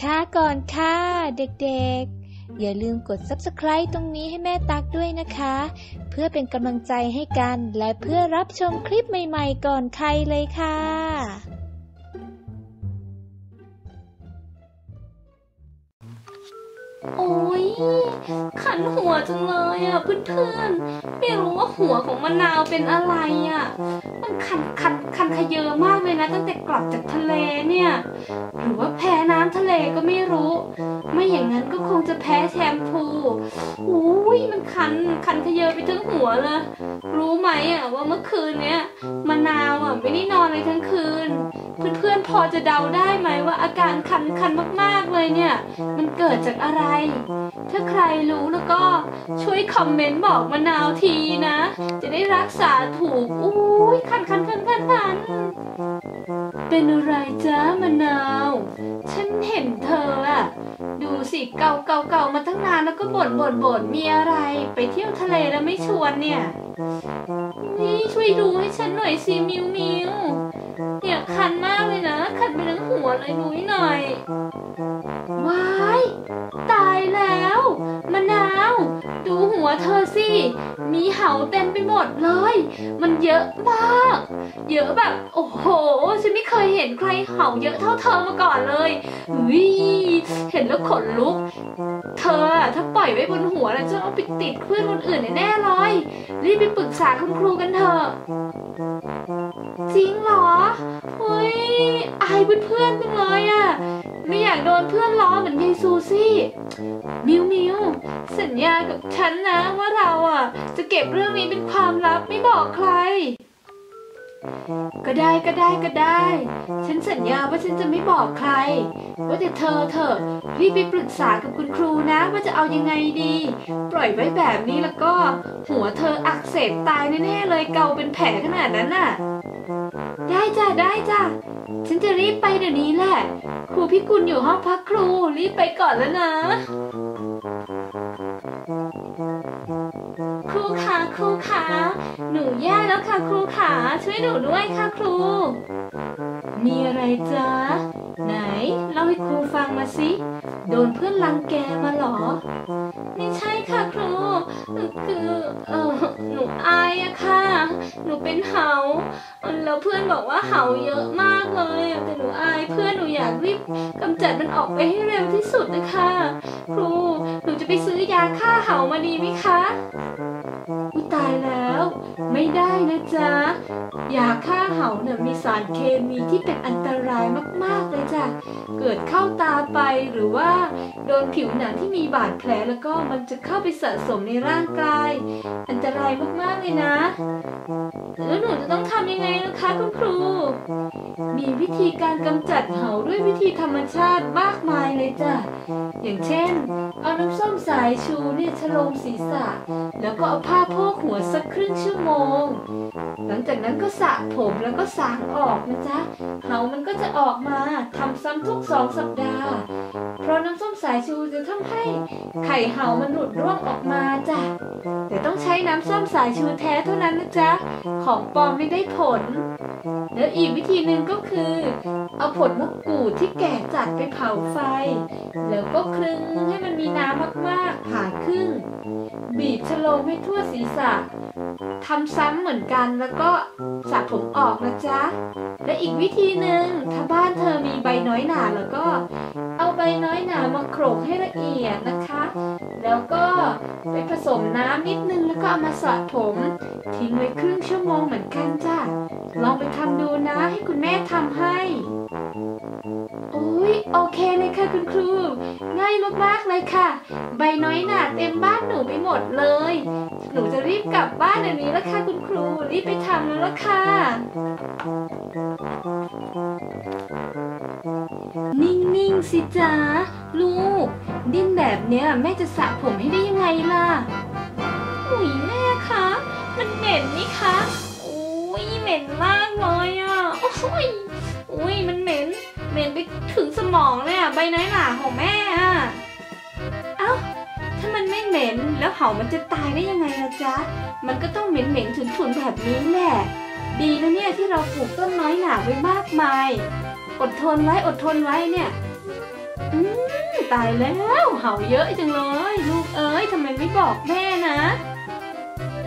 ช้าก่อนค่ะเด็กๆ อย่าลืมกด subscribe ตรงนี้ให้แม่ตักด้วยนะคะ เพื่อเป็นกำลังใจให้กันและเพื่อรับชมคลิปใหม่ๆก่อนใครเลยค่ะโอ้ ขันหัวจังเลยอะเพื่อนๆไม่รู้ว่าหัวของมะนาวเป็นอะไรอะมันคันคันคันขยเยอะมากเลยนะ ตั้งแต่กลับจากทะเลเนี่ย หรือว่าแพ้น้ำทะเลก็ไม่รู้ ไม่อย่างนั้นก็คงจะแพ้แชมพูอุ้ยมันคันคันขยเยอะไปทั้งหัวเลย รู้ไหมอะว่าเมื่อคืนเนี้ยมะนาวอะไม่ได้นอนเลยทั้งคืน เพื่อนๆพอจะเดาได้ไหมว่าอาการคันคันมากๆเลยเนี่ย มันเกิดจากอะไร ถ้าใครรู้แล้วก็ช่วยคอมเมนต์บอกมะนาวทีนะ จะได้รักษาถูกอุ้ยคันคันคันคันคันเป็นอะไรจ้ามะนาว ฉันเห็นเธออะดูสิเก่าเก่าเก่ามาตั้งนานแล้วก็บ่นบ่นบ่นมีอะไร ไปเที่ยวทะเลแล้วไม่ชวนเนี่ยนี่ช่วยดูให้ฉันหน่อยสิมิวมิว เนี่ยคันมากเลยนะ คันไปทั้งหัวเลยนุ้ยหน่อย ว้าย ตายแล้วมะนาว ดูหัวเธอสิ มีเหาเต็มไปหมดเลย มันเยอะมาก เยอะแบบ โอ้โห ฉันไม่เคยเห็นใครเหาเยอะเท่าเธอมาก่อนเลยวิเห็นแล้วขนลุก เธอถ้าปล่อยไว้บนหัวแล้วจะเอาไปติดเพื่อนคนอื่นแน่เลยรีบไปปรึกษาคุณครูกันเถอะจริงเหรอเฮ้ยอายเพื่อนๆจังเลยอะไม่อยากโดนเพื่อนล้อเหมือนยายซูซี่มิวมิวสัญญากับฉันนะว่าเราอะจะเก็บเรื่องนี้เป็นความลับไม่บอกใคร ก็ได้ก็ได้ก็ได้ ฉันสัญญาว่าฉันจะไม่บอกใคร ว่าแต่เธอเถอะรีบไปปรึกษากับคุณครูนะ ว่าจะเอายังไงดี ปล่อยไว้แบบนี้แล้วก็ หัวเธออักเสบตายแน่ๆเลยเกาเป็นแผลขนาดนั้นน่ะ ได้จ้ะได้จ้ะฉันจะรีบไปเดี๋ยวนี้แหละ ครูพี่กุลอยู่ห้องพักครูรีบไปก่อนแล้วนะ ขาครูขาหนูแย่แล้วค่ะครูขาช่วยหนูด้วยค่ะครู มีอะไรจ๊ะ ไหนเล่าให้ครูฟังมาสิ โดนเพื่อนรังแกมาหรอ ไม่ใช่ค่ะครู คือเออหนูอายอะค่ะ หนูเป็นเหาแล้วเพื่อนบอกว่าเหาเยอะมากเลยแต่หนูอายเพื่อนหนูอยากรีบกำจัดมันออกไปให้เร็วที่สุดนะคะ ครู หนูจะไปซื้อยาฆ่าเหามาดีไหมคะ ไม่ได้นะจ๊ะยาฆ่าเหาเนี่ยมีสารเคมีที่เป็นอันตรายมากๆเลยจ้ะเกิดเข้าตาไปหรือว่า โดนผิวหนังที่มีบาดแผลแล้วก็มันจะเข้าไปสะสมในร่างกาย อันตรายมากๆเลยนะ แล้วหนูจะต้องทำยังไงนะคะคุณครู มีวิธีการกำจัดเหาด้วยวิธีธรรมชาติมากมายเลยจ้ะ อย่างเช่น เอาน้ำส้มสายชูเนี่ยชโลมศีรษะ แล้วก็เอาผ้าโพกหัวสักครึ่งชั่วโมง หลังจากนั้นก็สระผมแล้วก็สางออกนะจ๊ะ เหามันก็จะออกมาทำซ้ำทุกสองสัปดาห์ เพราะน้ำส้มสายชูจะทำให้ไข่เหามันหลุดร่วงออกมาจ้ะ แต่ต้องใช้น้ำส้มสายชูแท้เท่านั้นนะจ๊ะของปลอมไม่ได้ผล แล้วอีกวิธีหนึ่งก็คือ เอาผลมะกรูดที่แก่จัดไปเผาไฟ แล้วก็คลึงให้มันมีน้ำมากๆผ่าครึ่ง บีบชโลมให้ทั่วศีรษะ ทำซ้ำเหมือนกันแล้วก็สระผมออกนะจ๊ะ และอีกวิธีหนึ่งถ้าบ้านเธอมีใบน้อยหนาแล้วก็ เอาใบน้อยหนามาโขลกให้ละเอียดนะคะ แล้วก็ไปผสมน้ำนิดนึงแล้วก็เอามาสระผมทิ้งไว้ครึ่งชั่วโมงเหมือนกันจ้ะลองไปทำดูนะให้คุณแม่ทำให้ โอเคเลยค่ะคุณครู ง่ายมากๆเลยค่ะ ใบน้อยหนาเต็มบ้านหนูไปหมดเลย หนูจะรีบกลับบ้านเดี๋ยวนี้แล้วค่ะคุณครู รีบไปทำแล้วละค่ะนิ่ง ๆ สิจ๊ะ ลูก ดิ้นแบบเนี้ยแม่จะสระผมให้ได้ยังไงล่ะ มองเลยอะใบน้อยหนาของแม่อะ เอ้า ถ้ามันไม่เหม็นแล้วเหามันจะตายได้ยังไงล่ะจ๊ะ มันก็ต้องเหม็นเหม็นฉุนฉุนๆแบบนี้แหละ ดีนะเนี่ยที่เราปลูกต้นน้อยหนาไว้มากมาย อดทนไว้อดทนไว้เนี่ย อืมตายแล้ว เห่าเยอะจังเลย ลูกเอ้ยทำไมไม่บอกแม่นะ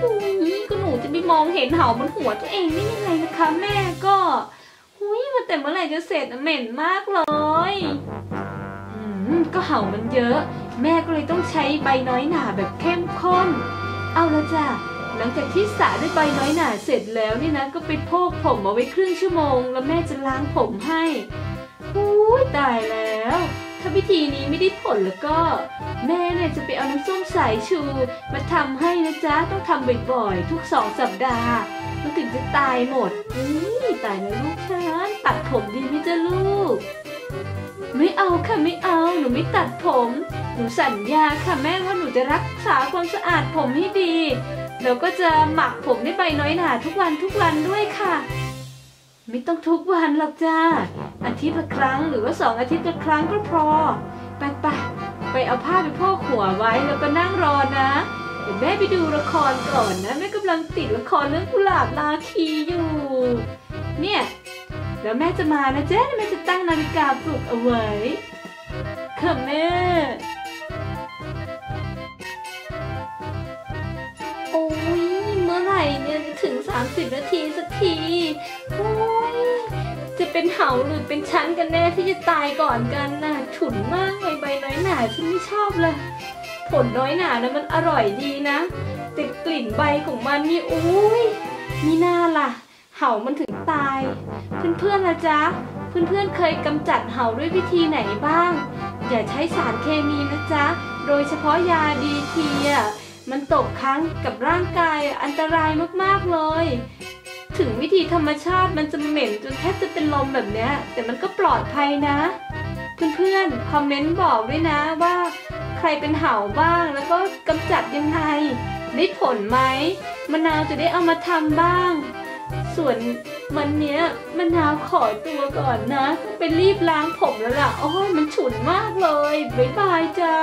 อุ้ยก็หนูจะไปมองเห็นเห่าบนหัวตัวเองได้ยังไงนะคะแม่ก็ หุยมาแต่เมื่อไหร่จะเสร็จอะเหม็นมากเลยอืมก็เห่ามันเยอะ แม่ก็เลยต้องใช้ใบน้อยหนาแบบเข้มข้น เอาละจ้ะหลังจากที่สระด้วยใบน้อยหนาเสร็จแล้วนี่นะ ก็ไปโพกผมเอาไว้ครึ่งชั่วโมง แล้วแม่จะล้างผมให้อุ้ยตายแล้ว ถ้าวิธีนี้ไม่ได้ผลแล้วก็ แม่เนี่ยจะไปเอาน้ำส้มสายชู มาทำให้นะจ๊ะต้องทำบ่อยๆทุกสองสัปดาห์ มันถึงจะตายหมดอุ้ยตายแล้วลูกฉันตัดผมดีไหมจ๊ะลูก ไม่เอาค่ะไม่เอาหนูไม่ตัดผม หนูสัญญาค่ะแม่ว่าหนูจะรักษาความสะอาดผมให้ดี แล้วก็จะหมักผมด้วยใบน้อยหนาทุกวันทุกวันด้วยค่ะ ไม่ต้องทุกวันหรอกจ้าอาทิตย์ละครั้งหรือว่าสองอาทิตย์ละครั้งก็พอ ไปไปไปเอาผ้าไปโพกหัวไว้แล้วก็นั่งรอนะ เดี๋ยวแม่ไปดูละครก่อนนะแม่กำลังติดละครเรื่องกุหลาบนาคีอยู่ เนี่ยเดี๋ยวแม่จะมานะเจ๊แม่จะตั้งนาฬิกาปลุกเอาไว้ค่ะแม่โอ้ยเมื่อไหร่เนี่ยจะถึง 30 นาทีสักทีโอ้ยจะเป็นเหาหรือเป็นชั้นกันแน่ที่จะตายก่อนกันน่ะ ฉุนมากเลยใบน้อยหนาฉันไม่ชอบเลย ผลน้อยหนานะมันอร่อยดีนะแต่กลิ่นใบของมันนี่อุ้ยมีหน่าล่ะ เห่ามันถึงตาย เพื่อนๆนะจ๊ะ เพื่อนๆเคยกำจัดเห่าด้วยวิธีไหนบ้าง อย่าใช้สารเคมีนะจ๊ะ โดยเฉพาะยาดีทีอะมันตกค้างกับร่างกายอันตรายมากๆเลย ถึงวิธีธรรมชาติมันจะเหม็นจนแทบจะเป็นลมแบบเนี้ย แต่มันก็ปลอดภัยนะ เพื่อนๆคอมเมนต์บอกด้วยนะว่า รเป็นเห่าบ้าง แล้วก็กำจัดยังไงได้ผลไหมมะนาวจะได้เอามาทำบ้าง ส่วนวันเนี้ยมะนาวขอตัวก่อนนะ ไปรีบล้างผมแล้วล่ะ โอ้ยมันฉุนมากเลย บ๊ายบายจ้า